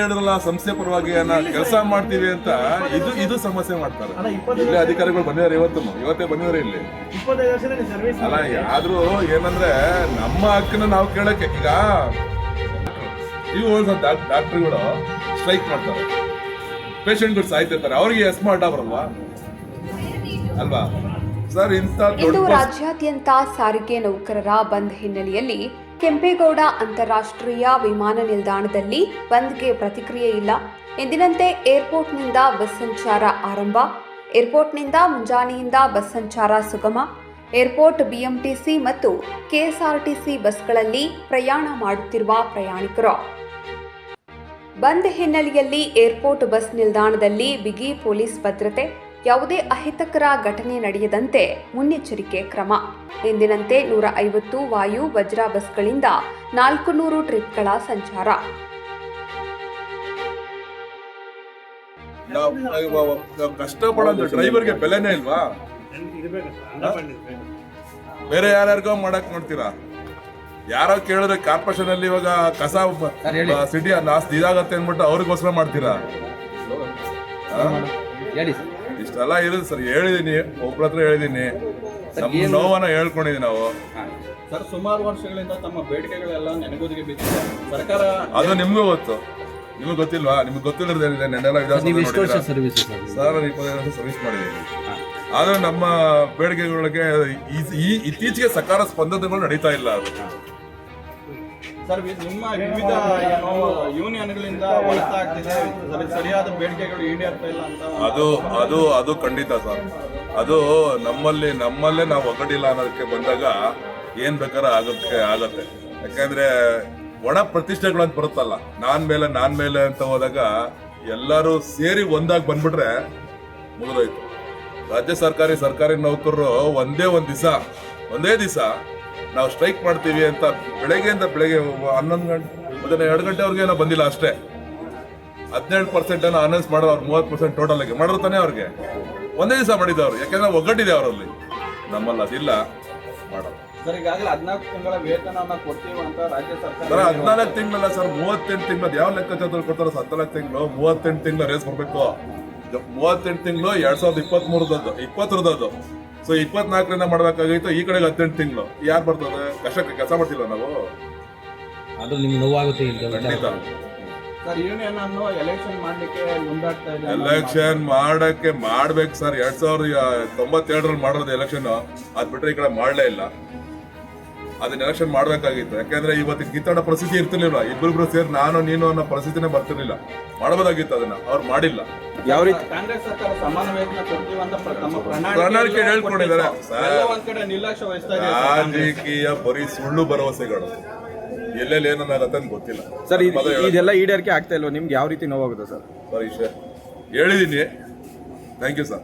ಹೇಳಿದ್ರಲ್ಲ ಸಂಸ್ಥೆ ಪರವಾಗಿ ಕೆಲಸ ಮಾಡ್ತೀವಿ ಅಂತ ಇದು ಇದು ಸಮಸ್ಯೆ ಮಾಡ್ತಾರೆ. ಇಲ್ಲಿ ಅಧಿಕಾರಿಗಳು ಬಂದಿದ್ದಾರೆ ಇವತ್ತು ಇವತ್ತೇ ಬಂದಿದ್ದಾರೆ ಇಲ್ಲಿ. ಅಲ್ಲ ಆದ್ರೂ ಏನಂದ್ರೆ ನಮ್ಮ ಹಕ್ಕನ್ನ ನಾವು ಕೇಳಕ್ಕೆ ಈಗ ಇವು ಡಾಕ್ಟರ್ಗಳು ಸ್ಟ್ರೈಕ್ ಮಾಡ್ತಾರೆ. ಪೇಷಂಟ್ಗಳು ಸಾಯ್ತಿರ್ತಾರೆ. ಅವ್ರಿಗೆ ಎಸ್ ಮಾಡ ಬರಲ್ವಾ ಅಲ್ವಾ? ಸರ್ ಇಂಥ ರಾಜ್ಯಾದ್ಯಂತ ಸಾರಿಗೆ ನೌಕರರ ಬಂದ್ ಹಿನ್ನೆಲೆಯಲ್ಲಿ ಕೆಂಪೇಗೌಡ ಅಂತಾರಾಷ್ಟ್ರೀಯ ವಿಮಾನ ನಿಲ್ದಾಣದಲ್ಲಿ ಬಂದ್ಗೆ ಪ್ರತಿಕ್ರಿಯೆ ಇಲ್ಲ. ಎಂದಿನಂತೆ ಏರ್ಪೋರ್ಟ್ನಿಂದ ಬಸ್ ಸಂಚಾರ ಆರಂಭ. ಏರ್ಪೋರ್ಟ್ನಿಂದ ಮುಂಜಾನೆಯಿಂದ ಬಸ್ ಸಂಚಾರ ಸುಗಮ. ಏರ್ಪೋರ್ಟ್ ಬಿಎಂಟಿಸಿ ಮತ್ತು ಕೆಎಸ್ಆರ್ಟಿಸಿ ಬಸ್ಗಳಲ್ಲಿ ಪ್ರಯಾಣ ಮಾಡುತ್ತಿರುವ ಪ್ರಯಾಣಿಕರು. ಬಂದ್ ಹಿನ್ನೆಲೆಯಲ್ಲಿ ಏರ್ಪೋರ್ಟ್ ಬಸ್ ನಿಲ್ದಾಣದಲ್ಲಿ ಬಿಗಿ ಪೊಲೀಸ್ ಭದ್ರತೆ. ಯಾವುದೇ ಅಹಿತಕರ ಘಟನೆ ನಡೆಯದಂತೆ ಮುನ್ನೆಚ್ಚರಿಕೆ ಕ್ರಮ. ಎಂದಿನಂತೆ ನೂರ ಐವತ್ತು ವಾಯು ವಜ್ರ ಬಸ್ಗಳಿಂದ ನಾಲ್ಕು ನೂರು ಟ್ರಿಪ್ಗಳ ಸಂಚಾರ. ಕಷ್ಟಪಡೋದು ಡ್ರೈವರ್ಗೆ ಬೆಲೆನೇ ಇಲ್ವಾ? ಬೇರೆ ಯಾರ್ಯಾರಿಗೋ ಮಾಡಕ್ ನೋಡ್ತೀರಾ? ಯಾರೋ ಕೇಳಿದ್ರೆ ಕಾರ್ಪೊರೇಷನ್ ಅಲ್ಲಿ ಇವಾಗ ಕಸ ಸಿಟಿ ನಾಸ್ತಿ ಇದಾಗತ್ತೆ ಅಂದ್ಬಿಟ್ಟು ಅವ್ರಿಗೋಸ್ಕರ ಮಾಡ್ತೀರಾ? ಹೇಳಿ ಸರ್. ಇಷ್ಟೆಲ್ಲ ಇರೋದು ಸರ್ ಹೇಳಿದೀನಿ. ಒಬ್ರ ಹತ್ರ ಹೇಳಿದೀನಿ. ನಮ್ಮ ನೋವನ್ನ ಹೇಳ್ಕೊಂಡಿದೀವಿ ನಾವು. ಸರ್ ಸುಮಾರು ವರ್ಷಗಳಿಂದ ತಮ್ಮ ಬೇಡಿಕೆಗಳೆಲ್ಲ ನೆನಗೋದಿಗೆ ಬಿದ್ದಿದೆ. ಸರ್ಕಾರ ಅದು ನಿಮ್ಗೂ ಗೊತ್ತು. ನಿಮಗೆ ಗೊತ್ತಿಲ್ವಾ? ನಿಮ್ಗೆ ಗೊತ್ತಿಲ್ಲದೇನಿದೆ ನೆನ್ನೆಲ್ಲ ವಿಧಾನಸಭೆ ಸರ್ವಿಸ್ ಸರ್ ಇಪ್ಪತ್ತೈದು ವರ್ಷ ಸರ್ವಿಸ್ ಮಾಡಿದ್ದೀನಿ ಆದ್ರೆ ನಮ್ಮ ಬೇಡಿಕೆಗಳಿಗೆ ಈ- ಈ ಇತ್ತೀಚೆಗೆ ಸಕಾರ ಸ್ಪಂದನೆಗಳು ನಡೀತಾ ಇಲ್ಲ ಅದು. ಸರ್ ನಿಮ್ಮ ವಿವಿಧ, ಏನು, ಯೂನಿಯನ್ಗಳಿಂದ ಸರಿ- ಸರಿಯಾದ ಬೇಡಿಕೆಗಳು ಈಡೇರ್ತಾ ಇಲ್ಲ ಅಂತ ಅದು ಅದು ಅದು ಖಂಡಿತ ಸರ್. ಅದು ನಮ್ಮಲ್ಲಿ, ನಮ್ಮಲ್ಲೇ ನಾವು ಒಗ್ಗಡಿಲ್ಲ ಅನ್ನೋದಕ್ಕೆ ಬಂದಾಗ ಏನ್ ಬೇಕಾರ ಆಗೋದಕ್ಕೆ ಆಗತ್ತೆ. ಯಾಕಂದ್ರೆ ಒಣ ಪ್ರತಿಷ್ಠೆಗಳಂತ ಬರುತ್ತಲ್ಲ, ನಾನ್ ಮೇಲೆ ನಾನ್ ಮೇಲೆ ಅಂತ ಹೋದಾಗ ಎಲ್ಲರೂ ಸೇರಿ ಒಂದಾಗಿ ಬಂದ್ಬಿಟ್ರೆ ಮುಗಿದೋಯ್ತು. ರಾಜ್ಯ ಸರ್ಕಾರಿ ಸರ್ಕಾರಿ ನೌಕರರು ಒಂದೇ ಒಂದ್ ದಿವಸ, ಒಂದೇ ದಿವಸ ನಾವು ಸ್ಟ್ರೈಕ್ ಮಾಡ್ತೀವಿ ಅಂತ ಬೆಳಗ್ಗೆಯಿಂದ ಬೆಳಗ್ಗೆ ಹನ್ನೊಂದು ಗಂಟೆ ಮಧ್ಯಾಹ್ನ ಎರಡು ಗಂಟೆವರೆಗೆ ಏನೋ ಬಂದಿಲ್ಲ ಅಷ್ಟೇ. ಹದಿನೇಳು ಪರ್ಸೆಂಟ್ ಅನ್ನ ಅನೌನ್ಸ್ ಮಾಡೋರು ಅವ್ರು ಮೂವತ್ತು ಪರ್ಸೆಂಟ್ ಟೋಟಲ್ ಆಗಿ. ಮಾಡಿದ್ರು ತಾನೇ ಅವ್ರಿಗೆ. ಒಂದೇ ದಿವಸ ಮಾಡಿದ್ದವ್ರು ಯಾಕೆಂದ್ರೆ ಒಗ್ಗಟ್ಟಿದೆ ಅವರಲ್ಲಿ. ನಮ್ಮಲ್ಲಿ ಅದಿಲ್ಲ ಮಾಡೋದು. ಸರ್ ಈಗಾಗಲೇ ಹದಿನಾಲ್ಕು ತಿಂಗಳ ವೇತನವನ್ನ ಕೊಡ್ತೀವಿ ಅಂತ ರಾಜ್ಯ ಸರ್ ಸರ್ಕಾರ ಹದಿನಾಲ್ಕು ತಿಂಗಳಲ್ಲ ಸರ್ ಮೂವತ್ತೆಂಟು ತಿಂಗಳು ಯಾವ ಲೆಕ್ಕಾಚಾರ ಕೊಡ್ತಾರೆ? ಹದಿನಾಲ್ಕು ತಿಂಗಳು ಮೂವತ್ತೆಂಟು ತಿಂಗಳು ರೇಸ್ ಬರಬೇಕು ಮೂವತ್ತೆಂಟು ತಿಂಗಳು ಎರಡ್ ಸಾವಿರದ ಇಪ್ಪತ್ತ್ ಮೂರದ್ದು ಇಪ್ಪತ್ತರದದ್ದು ಸೊ ಇಪ್ಪತ್ನಾಲ್ಕರಿಂದ ಮಾಡ್ಬೇಕಾಗಿತ್ತು ಈ ಕಡೆಗೆ ಹದಿನೆಂಟು ತಿಂಗಳು. ಯಾರು ಬರ್ತದೆ? ಕಷ್ಟಕ್ಕೆ ಕೆಲಸ ಮಾಡ್ತಿಲ್ಲ ನಾವು? ಅದು ನಿಮ್ಗೆ ನೋವಾಗುತ್ತೆ ಖಂಡಿತ. ಸರ್ ಯೂನಿಯನ್ ಅನ್ನು ಎಲೆಕ್ಷನ್ ಮಾಡ್ಲಿಕ್ಕೆ ಮುಂದಾಗ್ತಾ ಇದೆ. ಎಲೆಕ್ಷನ್ ಮಾಡಕ್ಕೆ ಮಾಡ್ಬೇಕು ಸರ್. ಎರಡ್ ಸಾವಿರದ ತೊಂಬತ್ತೆರಡರಲ್ಲಿ ಮಾಡಿರೋದು ಎಲೆಕ್ಷನ್ ಅದ್ ಬಿಟ್ರೆ ಈ ಕಡೆ ಮಾಡಲೇ ಇಲ್ಲ. ಅದನ್ನ ಎಲೆಕ್ಷನ್ ಮಾಡ್ಬೇಕಾಗಿತ್ತು. ಯಾಕಂದ್ರೆ ಇವತ್ತು ಕಿತ್ತಾಡೋ ಪರಿಸ್ಥಿತಿ ಇರ್ತಿರ್ಲಿಲ್ಲ. ಇಬ್ಬರಿಬ್ರು ಸೇರಿ ನಾನು ನೀನು ಅನ್ನೋ ಪರಿಸ್ಥಿತಿನೇ ಬರ್ತಿರ್ಲಿಲ್ಲ. ಮಾಡಬಹುದಾಗಿತ್ತು ಅದನ್ನ. ಅವ್ರು ಮಾಡಿಲ್ಲ. ಯಾವ ರೀತಿ? ಕಾಂಗ್ರೆಸ್ ಸರ್ಕಾರ ಸಮಾನ ವೇತನ ಕೊಡ್ತೀವಿ ಅಂತ ಪ್ರ- ತಮ್ಮ ಪ್ರಣಾಳಿಕೆ ಹೇಳ್ಕೊಂಡಿದ್ದಾರೆ. ಕೊಟ್ಟಿತ್ತು. ಒಂದ್ ಕಡೆ ನಿರ್ಲಕ್ಷ್ಯ ವಹಿಸ್ತಾ ಇದೆ ಸರ್ ಕಾಂಗ್ರೆಸ್. ರಾಜಕೀಯ ಬರೀ ಸುಳ್ಳು ಭರವಸೆಗಳು. ಎಲ್ಲೆಲ್ಲಿ ಏನಾಗತ್ತೆ ಅಂತ ಗೊತ್ತಿಲ್ಲ. ಸರ್ ಇದೆಲ್ಲ ಈಡೇರಿಕೆ ಆಗ್ತಾ ಇಲ್ವಾ? ನಿಮ್ಗೆ ಯಾವ ರೀತಿ ನೋವಾಗುತ್ತೆ ಸರ್? ಸರ್ ಇಷ್ಟೇ. ಹೇಳಿದೀನಿ. Thank you sir